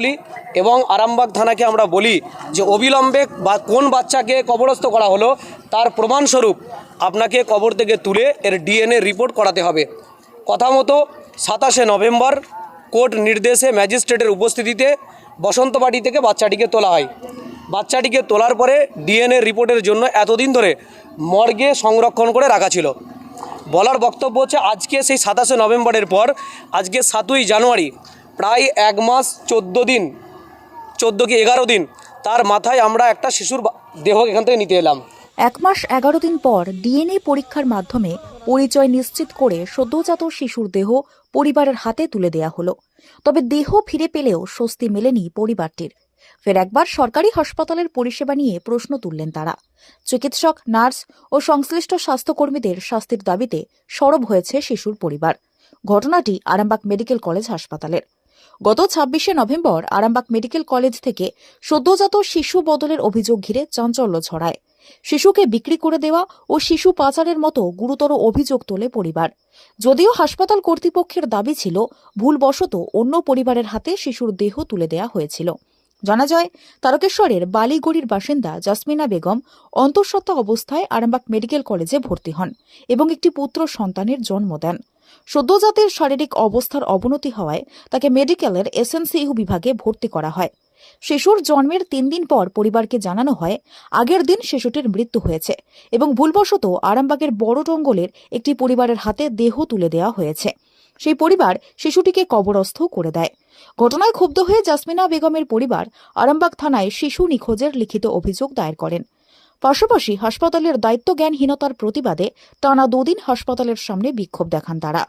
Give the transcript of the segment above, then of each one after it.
বলি এবং আরামবাগ থানাকে আমরা বলি যে অবিলম্বে বা কোন বাচ্চাকে কবরস্থ করা হলো, তার প্রমাণস্বরূপ আপনাকে কবর থেকে তুলে এর ডিএনএ রিপোর্ট করাতে হবে। কথা মতো সাতাশে নভেম্বর কোর্ট নির্দেশে ম্যাজিস্ট্রেটের উপস্থিতিতে বসন্তবাটি থেকে বাচ্চাটিকে তোলা হয়। বাচ্চাটিকে তোলার পরে ডিএনএ রিপোর্টের জন্য এতদিন ধরে মর্গে সংরক্ষণ করে রাখা ছিল। বলার বক্তব্য হচ্ছে, আজকে সেই সাতাশে নভেম্বরের পর, আজকে সাতই জানুয়ারি প্রায় এক মাস চোদ্দ দিন, চোদ্দ কি এগারো দিন তার মাথায় আমরা একটা শিশুর দেহ এখান থেকে নিতে এলাম। এক মাস এগারো দিন পর ডিএনএ পরীক্ষার মাধ্যমে পরিচয় নিশ্চিত করে সদ্যজাত শিশুর দেহ পরিবারের হাতে তুলে দেয়া হলো। তবে দেহ ফিরে পেলেও স্বস্তি মেলেনি পরিবারটির। ফের একবার সরকারি হাসপাতালের পরিষেবা নিয়ে প্রশ্ন তুললেন তারা। চিকিৎসক, নার্স ও সংশ্লিষ্ট স্বাস্থ্যকর্মীদের শাস্তির দাবিতে সরব হয়েছে শিশুর পরিবার। ঘটনাটি আরামবাগ মেডিকেল কলেজ হাসপাতালের। গত ছাব্বিশে নভেম্বর আরামবাগ মেডিকেল কলেজ থেকে সদ্যজাত শিশু বদলের অভিযোগ ঘিরে চাঞ্চল্য ছড়ায়। শিশুকে বিক্রি করে দেওয়া ও শিশু পাচারের মতো গুরুতর অভিযোগ তোলে পরিবার। যদিও হাসপাতাল কর্তৃপক্ষের দাবি ছিল, ভুলবশত অন্য পরিবারের হাতে শিশুর দেহ তুলে দেওয়া হয়েছিল। জানা যায়, তারকেশ্বরের বালিগড়ির বাসিন্দা জাসমিনা বেগম অন্তঃসত্ত্বা অবস্থায় আরামবাগ মেডিকেল কলেজে ভর্তি হন এবং একটি পুত্র সন্তানের জন্ম দেন। সদ্যজাতের শারীরিক অবস্থার অবনতি হওয়ায় তাকে মেডিকেলের এসএনসিইউ বিভাগে ভর্তি করা হয়। শিশুর জন্মের তিন দিন পর পরিবারকে জানানো হয়, আগের দিন শিশুটির মৃত্যু হয়েছে এবং ভুলবশত আরামবাগের বড় টঙ্গলের একটি পরিবারের হাতে দেহ তুলে দেওয়া হয়েছে। সেই পরিবার শিশুটিকে কবরস্থ করে দেয়। ঘটনায় ক্ষুব্ধ হয়ে জাসমিনা বেগমের পরিবার আরামবাগ থানায় শিশু নিখোঁজের লিখিত অভিযোগ দায়ের করেন। পাশাপাশি হাসপাতালের দায়িত্বজ্ঞানহীনতার প্রতিবাদে টানা দুদিন হাসপাতালের সামনে বিক্ষোভ দেখান তারা।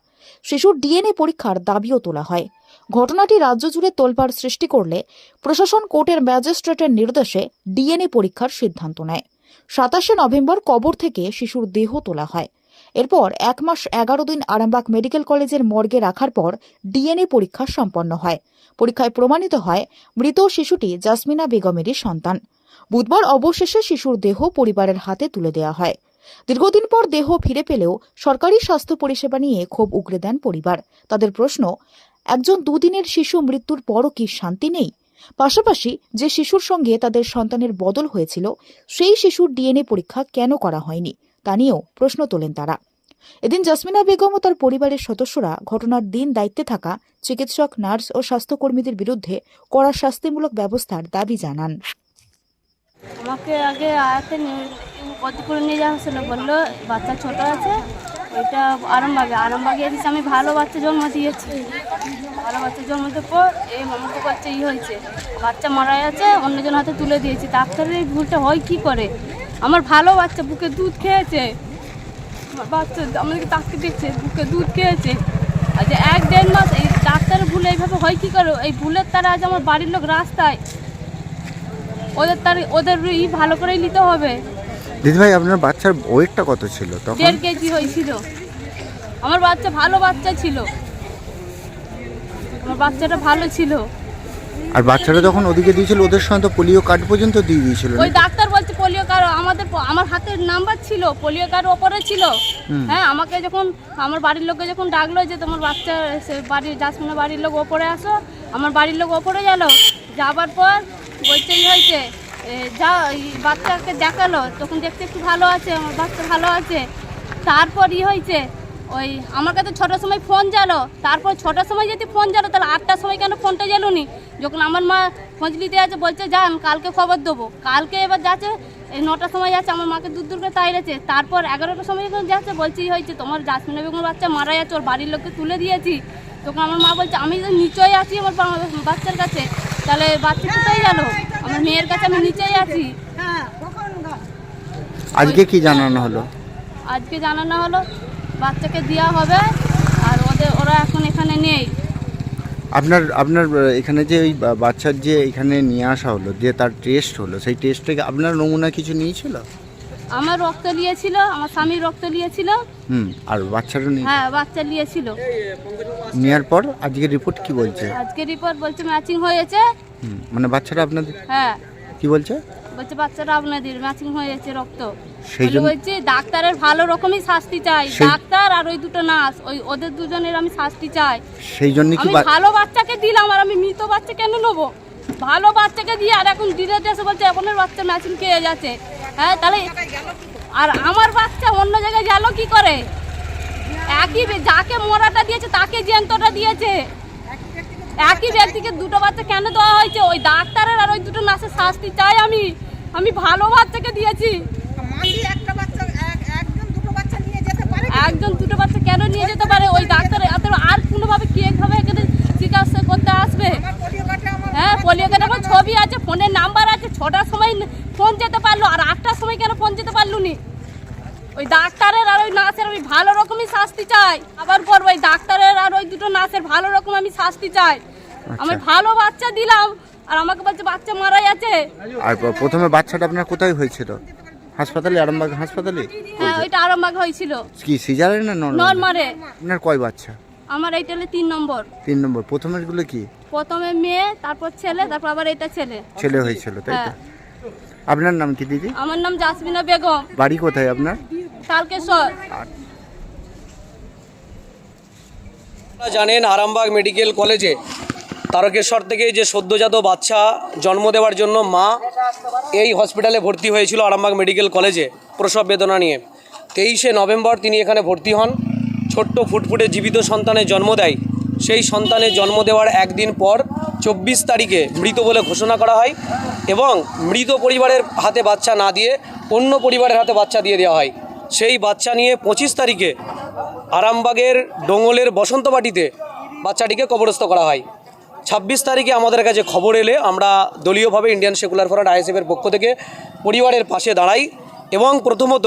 শিশুর ডিএনএ পরীক্ষার দাবিও তোলা হয়। ঘটনাটি রাজ্য জুড়ে তোলপাড় সৃষ্টি করলে প্রশাসন কোর্টের ম্যাজিস্ট্রেটের নির্দেশে ডিএনএ পরীক্ষার সিদ্ধান্ত নেয়। সাতাশে নভেম্বর কবর থেকে শিশুর দেহ তোলা হয়। এরপর এক মাস এগারো দিন আরামবাগ মেডিকেল কলেজের মর্গে রাখার পর ডিএনএ পরীক্ষা সম্পন্ন হয়। পরীক্ষায় প্রমাণিত হয়, মৃত শিশুটি জাসমিনা বেগমেরই সন্তান। বুধবার অবশেষে শিশুর দেহ পরিবারের হাতে তুলে দেওয়া হয়। দীর্ঘদিন পর দেহ ফিরে পেলেও সরকারি স্বাস্থ্য পরিষেবা নিয়ে ক্ষোভ উগরে দেন পরিবার। তাদের প্রশ্ন, একজন দুদিনের শিশু মৃত্যুর পরও কি শান্তি নেই? পাশাপাশি যে শিশুর সঙ্গে তাদের সন্তানের বদল হয়েছিল, সেই শিশুর ডিএনএ পরীক্ষা কেন করা হয়নি? তা নিয়েও প্রশ্ন তোলেন তারা। এদিন জাসমিনা বেগম ও তার পরিবারের সদস্যরা ঘটনার দিন দায়িত্বে থাকা চিকিৎসক, নার্স ও স্বাস্থ্যকর্মীদের বিরুদ্ধে কড়া শাস্তিমূলক ব্যবস্থার দাবি জানান। আমাকে আগে আয়াতে কতি করে নিয়ে যাওয়া হয়েছিল, বলল, বাচ্চা ছোট আছে ওইটা আরামবাগে আরামবাগে এসেছে, আমি ভালো বাচ্চা জন্ম দিয়েছি। ভালো বাচ্চা জন্ম দেওয়ার পর, এই মামাকে বাচ্চা ই হয়েছে। বাচ্চা মারা যাচ্ছে অন্যজন হাতে তুলে দিয়েছি। ডাক্তারের এই ভুলটা হয় কি করে? আমার ভালো বাচ্চা বুকে দুধ খেয়েছে। আমার বাচ্চা আমাদেরকে তাকে দেখছে বুকে দুধ খেয়েছে। আজ এক দেড় মাস এই ডাক্তারের ভুল এইভাবে হয় কি করে? এই ভুলের তারা আজ আমার বাড়ির লোক রাস্তায় ওদের তার ওদের ই ভালো করেই নিতে হবে। দিদিভাই আপনার বাচ্চার ওয়েটটা কত ছিল তখন? দেড় কেজি হয়েছিল। আমার বাচ্চা ভালো বাচ্চা ছিল। আমার বাচ্চাটা ভালো ছিল। আর বাচ্চারা যখন ওদিকে দিয়েছিল ওদের সঙ্গে তো পোলিও কার্ড পর্যন্ত দিয়ে দিয়েছিল ওই ডাক্তার বলছে পোলিও কার্ড আমাদের আমার হাতের নাম্বার ছিল পোলিও কার্ড ওপরে ছিল। হ্যাঁ আমাকে যখন আমার বাড়ির লোককে যখন ডাকলো যে তোমার বাচ্চা বাড়ির জাসমিনের বাড়ির লোক ওপরে আসো। আমার বাড়ির লোক ওপরে গেল। যাবার পর বলছে ই হয়েছে যা বাচ্চাকে দেখাল, তখন দেখতে একটু ভালো আছে, আমার বাচ্চা ভালো আছে। তারপর ই হয়েছে, ওই আমার কাছে ছটার সময় ফোন জ্বালো তারপর ছটার সময় যদি ফোন জ্বালো তাহলে আটটার সময় কেন ফোনটা জ্বালোনি যখন আমার মা খোঁজ নিতে আছে, বলছে যান কালকে খবর দেবো। কালকে এবার যাচ্ছে এই নটার সময় যাচ্ছে, আমার মাকে দূর দূর করে তাইড়েছে তারপর এগারোটার সময় যখন যাচ্ছে বলছি "এই হয়েছে, তোমার জাসমিনা বেগমের বাচ্চা মারা যাচ্ছে ওর বাড়ির লোককে তুলে দিয়েছি। তখন আমার মা বলছে, আমি তো নিচেই আছি আমার বাচ্চার কাছে। তাহলে বাচ্চা কোথায় গেল? আমার মেয়ের কাছে আমি নিচেই আছি। আজকে কি জানানো হলো? আজকে জানানো হলো বাচ্চাকে দেওয়া হবে আর ওদের ওরা এখন এখানে নেই। আপনার আপনার এখানে যে ওই বাচ্চার যে এখানে নিয়ে আসা হলো যে তার টেস্ট হলো সেই টেস্ট থেকে আপনার নমুনা কিছু নিয়েছিল? আমার রক্ত নিয়েছিল আমার স্বামীর রক্ত নিয়েছিল। হুম আর বাচ্চারও নিয়ে হ্যাঁ বাচ্চা নিয়েছিল। নেওয়ার পর আজকে রিপোর্ট কি বলছে? আজকে রিপোর্ট বলছে ম্যাচিং হয়েছে। হুম মানে বাচ্চাটা আপনাদের হ্যাঁ। কি বলছে? বলছে বাচ্চাটা আপনাদের ম্যাচিং হয়েছে রক্ত। সেই বলে জন্য বলছি ডাক্তারের ভালো রকমই শাস্তি চাই। সেই- ডাক্তার আর ওই দুটো নার্স ওই ওদের দুজনের আমি শাস্তি চাই। সেই জন্য কি আমি বা- ভালো বাচ্চাকে দিলাম আর আমি মৃত বাচ্চা কেন নেব? ভালো বাচ্চাকে দিয়ে আর এখন দিনের দেশে বলছে, এখনের বাচ্চা ম্যাচিং খেয়ে যাচ্ছে। হ্যাঁ তাহলে আর আমার বাচ্চা অন্য জায়গায় গেল কি করে? একই যাকে মরাটা দিয়েছে, তাকে জ্যান্তটা দিয়েছে। একই ব্যক্তিকে দুটো বাচ্চা কেন দেওয়া হয়েছে? ওই ডাক্তারের আর ওই দুটো নার্সের শাস্তি চাই আমি। আমি ভালো বাচ্চাকে দিয়েছি। একজন দুটো বাচ্চা কেন নিয়ে যেতে পারে? ওই ডাক্তার আর কোনোভাবে কে ভাবে এখানে চিকিৎসা করতে আসবে? পোলিও আমার ছবি আছে ফোনের নাম্বার আছে ছটার সময় ফোন যেতে পারল আর আটটার সময় কেন ফোন যেতে পারল নি? ওই ডাক্তারের আর ওই নার্সের আমি ভালো রকমই শাস্তি চাই। আবার পর ওই ডাক্তারের আর ওই দুটো নার্সের ভালো রকম আমি শাস্তি চাই। আমি ভালো বাচ্চা দিলাম আর আমাকে বলছে বাচ্চা মারা যাচ্ছে আর প্রথমে বাচ্চাটা আপনার কোথায় হয়েছিল? হাসপাতালে আরামবাগ হাসপাতালে? হ্যাঁ ওইটা আরামবাগ হয়েছিল। কি সিজারে না নর্মাল আপনার কয় বাচ্চা? আমার এইটা হলো তিন নম্বর। তিন নম্বর। প্রথমেরগুলো কি? প্রথমে মেয়ে তারপর ছেলে তারপর আবার এটা ছেলে। ছেলে হয়েছিল তাই তো? হ্যাঁ। আপনার নাম কি দিদি? আমার নাম জাসমিনা বেগম। বাড়ি কোথায় আপনার? তারকেশ্বর আপনারা জানেন আরামবাগ মেডিকেল কলেজে তারকেশ্বর থেকে যে সদ্যজাত বাচ্চা জন্ম দেওয়ার জন্য মা এই হসপিটালে ভর্তি হয়েছিল আরামবাগ মেডিকেল কলেজে প্রসব বেদনা নিয়ে। তেইশে নভেম্বর তিনি এখানে ভর্তি হন। ছোট্ট ফুটফুটে জীবিত সন্তানের জন্ম দেয়। সেই সন্তানের জন্ম দেওয়ার একদিন পর চব্বিশ তারিখে মৃত বলে ঘোষণা করা হয় এবং মৃত পরিবারের হাতে বাচ্চা না দিয়ে অন্য পরিবারের হাতে বাচ্চা দিয়ে দেওয়া হয়। সেই বাচ্চা নিয়ে পঁচিশ তারিখে আরামবাগের ডোঙ্গলের বসন্তবাটিতে বাচ্চাটিকে কবরস্থ করা হয়। ছাব্বিশ তারিখে আমাদের কাছে খবর এলে আমরা দলীয়ভাবে ইন্ডিয়ান সেকুলার ফ্রন্ট আইএসএফের পক্ষ থেকে পরিবারের পাশে দাঁড়াই। এবং প্রথমত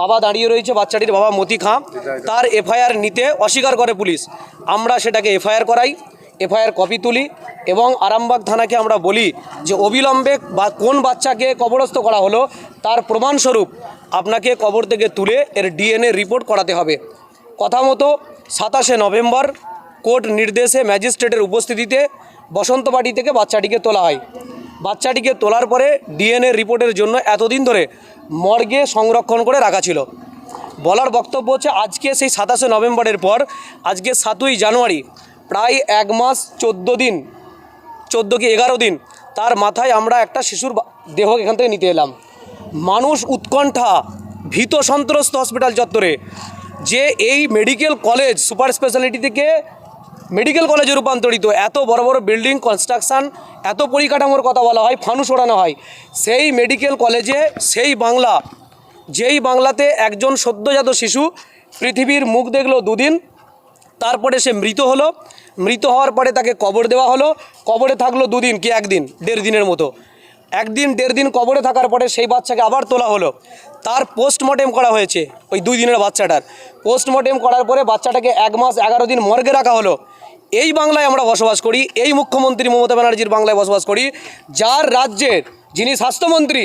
বাবা দাঁড়িয়ে রয়েছে বাচ্চাটির বাবা মতি খাঁ। তার এফআইআর নিতে অস্বীকার করে পুলিশ। আমরা সেটাকে এফআইআর করাই, এফআইআর কপি তুলি এবং আরামবাগ থানাকে আমরা বলি যে অবিলম্বে বা কোন বাচ্চাকে কবরস্থ করা হলো তার প্রমাণস্বরূপ আপনাকে কবর থেকে তুলে এর ডিএনএ রিপোর্ট করাতে হবে। কথা মতো সাতাশে নভেম্বর কোর্ট নির্দেশে ম্যাজিস্ট্রেটের উপস্থিতিতে বসন্তবাটি থেকে বাচ্চাটিকে তোলা হয়। বাচ্চাটিকে তোলার পরে ডিএনএ রিপোর্টের জন্য এতদিন ধরে মর্গে সংরক্ষণ করে রাখা ছিল। বলার বক্তব্য হচ্ছে, আজকে সেই সাতাশে নভেম্বরের পর, আজকে সাতই জানুয়ারি, প্রায় এক মাস চোদ্দ দিন, চোদ্দ কি এগারো দিন, তার মাথায় আমরা একটা শিশুর দেহ এখান থেকে নিতে এলাম। মানুষ উৎকণ্ঠা, ভীত সন্ত্রস্ত হসপিটাল চত্বরে, যে এই মেডিকেল কলেজ সুপার স্পেশালিটি থেকে মেডিকেল কলেজে রূপান্তরিত। এত বড় বড় বিল্ডিং কনস্ট্রাকশন এত পরিকাঠামোর কথা বলা হয়, ফানুস ওড়ানো হয়। সেই মেডিকেল কলেজে, সেই বাংলা, যেই বাংলাতে একজন সদ্যজাত শিশু পৃথিবীর মুখ দেখল দুদিন, তারপরে সে মৃত হলো। মৃত হওয়ার পরে তাকে কবর দেওয়া হলো। কবরে থাকল দুদিন কি একদিন? দেড় দিনের মতো। একদিন, দেড় দিন কবরে থাকার পরে সেই বাচ্চাকে আবার তোলা হলো। তার পোস্টমর্টেম করা হয়েছে, ওই দুই দিনের বাচ্চাটার। পোস্টমর্টেম করার পরে বাচ্চাটাকে এক মাস এগারো দিন মর্গে রাখা হলো। এই বাংলায় আমরা বসবাস করি, এই মুখ্যমন্ত্রী মমতা ব্যানার্জির বাংলায় বসবাস করি, যার রাজ্যের যিনি স্বাস্থ্যমন্ত্রী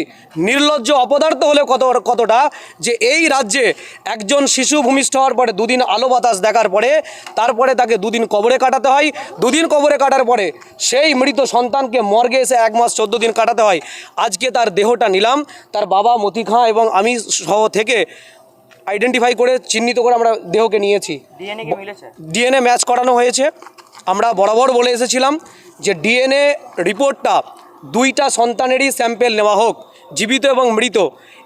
নির্লজ্জ অপদার্থ হলে কত কতটা যে এই রাজ্যে একজন শিশু ভূমিষ্ঠ হওয়ার পরে দুদিন আলো বাতাস দেখার পরে তারপরে তাকে দুদিন কবরে কাটাতে হয়। দুদিন কবরে কাটার পরে সেই মৃত সন্তানকে মর্গে এসে এক মাস চোদ্দ দিন কাটাতে হয়। আজকে তার দেহটা নিলাম তার বাবা মতি খাঁ এবং আমি সহ থেকে আইডেন্টিফাই করে চিহ্নিত করে আমরা দেহকে নিয়েছি। ডিএনএ ম্যাচ করানো হয়েছে। আমরা বরাবর বলে এসেছিলাম যে ডিএনএ রিপোর্টটা দুইটা সন্তানেরই স্যাম্পেল নেওয়া হোক, জীবিত এবং মৃত।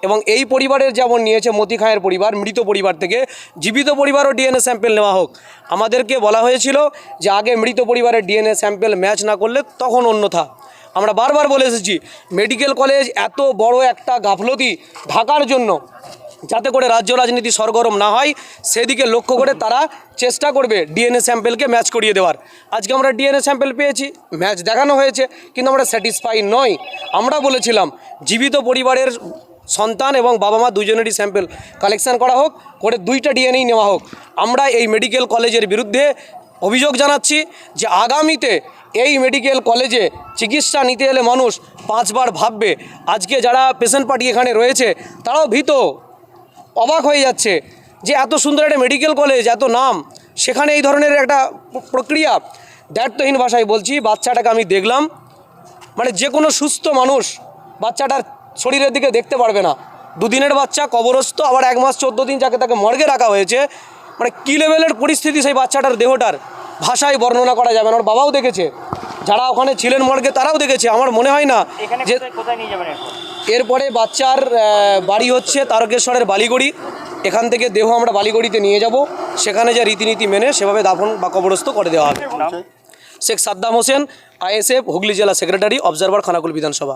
এবং এই পরিবারের যেমন নিয়েছে মতি খায়ের পরিবার, মৃত পরিবার থেকে জীবিত পরিবারও ডিএনএ স্যাম্পেল নেওয়া হোক। আমাদেরকে বলা হয়েছিল যে আগে মৃত পরিবারের ডিএনএ স্যাম্পেল ম্যাচ না করলে তখন অন্যথা। আমরা বারবার বলে এসেছি, মেডিকেল কলেজ এত বড় একটা গাফলতি ঢাকার জন্য যাতে করে রাজ্য রাজনীতি সরগরম না হয়, সেদিকে লক্ষ্য করে তারা চেষ্টা করবে ডিএনএ স্যাম্পেলকে ম্যাচ করিয়ে দেওয়ার। আজকে আমরা ডিএনএ স্যাম্পেল পেয়েছি ম্যাচ দেখানো হয়েছে, কিন্তু আমরা স্যাটিসফাই নই। আমরা বলেছিলাম, জীবিত পরিবারের সন্তান এবং বাবা মা দুজনেরই স্যাম্পেল কালেকশন করা হোক, করে দুইটা ডিএনএই নেওয়া হোক। আমরা এই মেডিকেল কলেজের বিরুদ্ধে অভিযোগ জানাচ্ছি যে আগামীতে এই মেডিকেল কলেজে চিকিৎসা নিতে এলে মানুষ পাঁচবার ভাববে। আজকে যারা পেশেন্ট পার্টি এখানে রয়েছে, তারাও ভীত। অবাক হয়ে যাচ্ছে যে এত সুন্দর একটা মেডিকেল কলেজ এত নাম। সেখানে এই ধরনের একটা প্রক্রিয়া। দ্ব্যর্থহীন ভাষায় বলছি বাচ্চাটাকে আমি দেখলাম। মানে যে কোনো সুস্থ মানুষ বাচ্চাটার শরীরের দিকে দেখতে পারবে না। দুদিনের বাচ্চা কবরস্থ আবার এক মাস চোদ্দ দিন যাকে তাকে মর্গে রাখা হয়েছে। মানে কী লেভেলের পরিস্থিতি সেই বাচ্চাটার দেহটার? ভাষায় বর্ণনা করা যাবে না। ওর বাবাও দেখেছে। যারা ওখানে ছিলেন মর্গে তারাও দেখেছে। আমার মনে হয় না যে এরপরে বাচ্চার বাড়ি হচ্ছে তারকেশ্বরের বালিগড়ি। এখান থেকে দেহ আমরা বালিগড়িতে নিয়ে যাব। সেখানে যা রীতিনীতি মেনে সেভাবে দাফন বা কবরস্থ করে দেওয়া হবে। শেখ সাদ্দাম হোসেন আইএসএফ হুগলি জেলা সেক্রেটারি অবজারভার খানাকুল বিধানসভা।